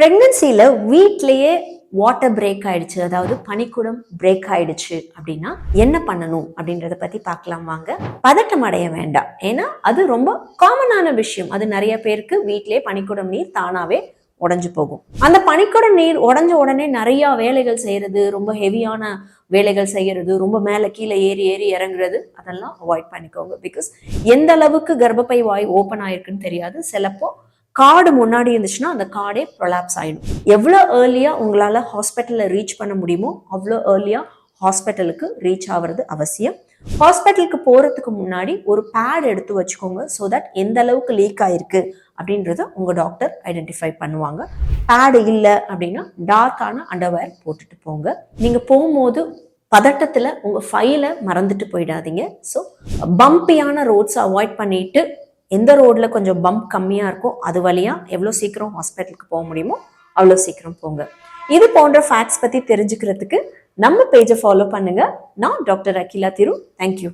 ப்ரெக்னன்சியில் வீட்லேயே water break ஆயிடுச்சு. அதாவது பனிக்குடம் பிரேக் ஆயிடுச்சு அப்படின்னா என்ன பண்ணணும் அப்படின்றத பத்தி பார்க்கலாம் வாங்க. பதட்டம் அடைய வேண்டாம். ஏன்னா அது ரொம்ப காமனான விஷயம். அது நிறைய பேருக்கு வீட்டிலேயே பனிக்குடம் நீர் தானாவே உடஞ்சு போகும். அந்த பனிக்குடம் நீர் உடஞ்ச உடனே நிறைய வேலைகள் செய்யறது ரொம்ப ஹெவியான வேலைகள் செய்யறது ரொம்ப மேலே கீழே ஏறி ஏறி இறங்குறது அதெல்லாம் அவாய்ட் பண்ணிக்கோங்க. பிகாஸ் எந்த அளவுக்கு கர்ப்பப்பை வாய் ஓப்பன் ஆயிருக்குன்னு தெரியாது. சிலப்போ கார்டு முன்னாடி இருந்துச்சுன்னா அந்த கார்டே ப்ரொலாப்ஸ் ஆகிடும் எவ்வளோ ஏர்லியாக உங்களால் ஹாஸ்பிட்டலில் ரீச் பண்ண முடியுமோ அவ்வளோ ஏர்லியாக ஹாஸ்பிட்டலுக்கு ரீச் ஆகிறது அவசியம். ஹாஸ்பிட்டலுக்கு போகிறதுக்கு முன்னாடி ஒரு பேட் எடுத்து வச்சுக்கோங்க ஸோ தட் எந்த அளவுக்கு லீக் ஆயிருக்கு அப்படின்றத உங்கள் டாக்டர் ஐடென்டிஃபை பண்ணுவாங்க. பேடு இல்லை அப்படின்னா டார்க்கான அண்டர்வேர் போட்டுட்டு போங்க. நீங்கள் போகும்போது பதட்டத்தில் உங்கள் ஃபைலை மறந்துட்டு போயிடாதீங்க. ஸோ பம்பியான ரோட்ஸை அவாய்ட் பண்ணிட்டு எந்த ரோடில் கொஞ்சம் பம்ப் கம்மியாக இருக்கோ அது வழியாக எவ்வளோ சீக்கிரம் ஹாஸ்பிட்டலுக்கு போக முடியுமோ அவ்வளோ சீக்கிரம் போங்க. இது போன்ற ஃபேக்ட்ஸ் பற்றி தெரிஞ்சுக்கிறதுக்கு நம்ம பேஜை ஃபாலோ பண்ணுங்க. நான் டாக்டர் அகிலா திரு. தேங்க்யூ